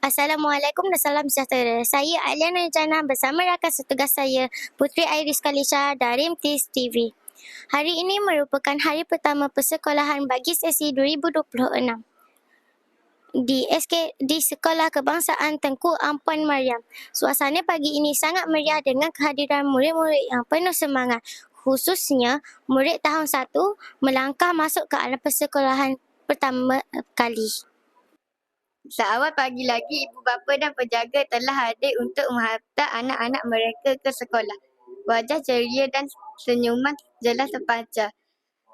Assalamualaikum dan salam sejahtera. Saya Aliana Jana bersama rakan setugas saya, Putri Iris Kalisha dari MTIS TV. Hari ini merupakan hari pertama persekolahan bagi sesi 2026 di SK di Sekolah Kebangsaan Tengku Ampuan Mariam. Suasana pagi ini sangat meriah dengan kehadiran murid-murid yang penuh semangat. Khususnya murid tahun 1 melangkah masuk ke alam persekolahan pertama kali. Seawal pagi lagi, ibu bapa dan penjaga telah hadir untuk menghantar anak-anak mereka ke sekolah. Wajah ceria dan senyuman jelas terpancar,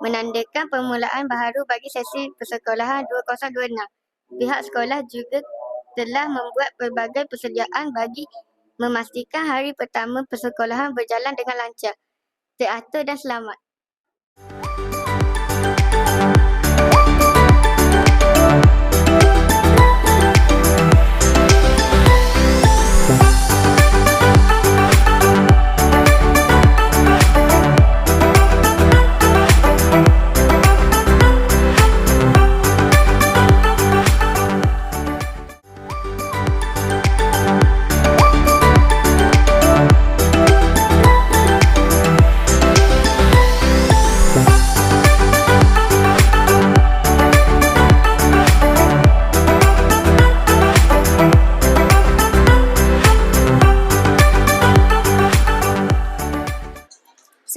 menandakan permulaan baharu bagi sesi persekolahan 2026. Pihak sekolah juga telah membuat pelbagai persediaan bagi memastikan hari pertama persekolahan berjalan dengan lancar, teratur dan selamat.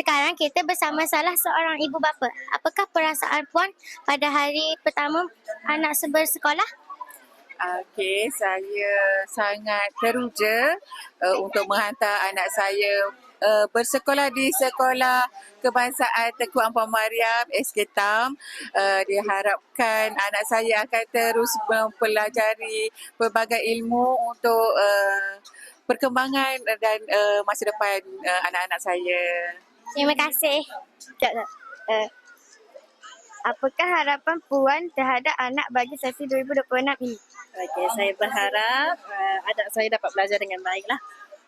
Sekarang kita bersama salah seorang ibu bapa. Apakah perasaan puan pada hari pertama anak bersekolah? Okey, saya sangat teruja uh, untuk menghantar anak saya uh, bersekolah di Sekolah Kebangsaan Tengku Ampang Mariam SK TAM. Uh, diharapkan anak saya akan terus mempelajari pelbagai ilmu untuk uh, perkembangan dan uh, masa depan uh, anak-anak saya. Terima kasih. Sekejap, sekejap. Uh, apakah harapan Puan terhadap anak bagi sesi 2026 ini? Okey, saya berharap uh, anak saya dapat belajar dengan baiklah.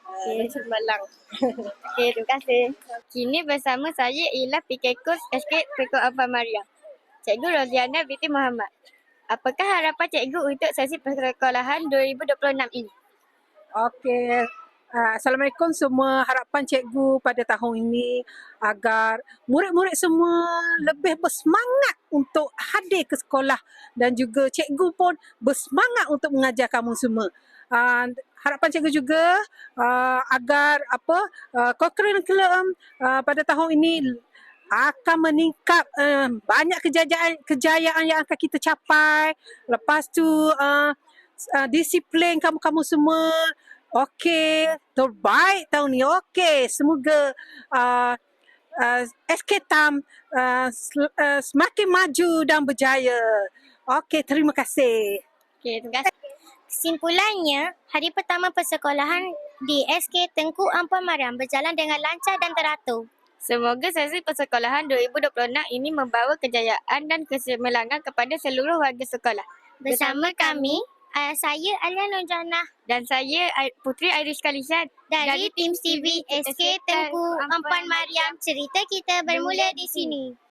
Uh, Okey. Cemerlang. Okey, terima kasih. Kini bersama saya ialah PK Kurs SK Tengku Abang Maria. Cikgu Roziana binti Muhammad. Apakah harapan cikgu untuk sesi persekolahan 2026 ini? Okey. Uh, Assalamualaikum semua harapan cikgu pada tahun ini agar murid-murid semua lebih bersemangat untuk hadir ke sekolah dan juga cikgu pun bersemangat untuk mengajar kamu semua. Uh, harapan cikgu juga uh, agar apa curriculum uh, pada tahun ini akan meningkat uh, banyak kejayaan kejayaan yang akan kita capai. Lepas tu uh, uh, disiplin kamu-kamu semua Okey, terbaik tahun ni. Okey, semoga uh, uh, SK TAM uh, sel- uh, semakin maju dan berjaya. Okey, terima kasih. Okey, terima kasih. Kesimpulannya, hari pertama persekolahan di SK Tengku Ampuan Mariam berjalan dengan lancar dan teratur. Semoga sesi persekolahan 2026 ini membawa kejayaan dan kesemelangan kepada seluruh warga sekolah. Bersama kami, uh, saya Alia Nurjana Dan saya Putri Iris Kalisha dari Tim TV SK Tengku Ampuan Mariam. Cerita kita bermula di sini.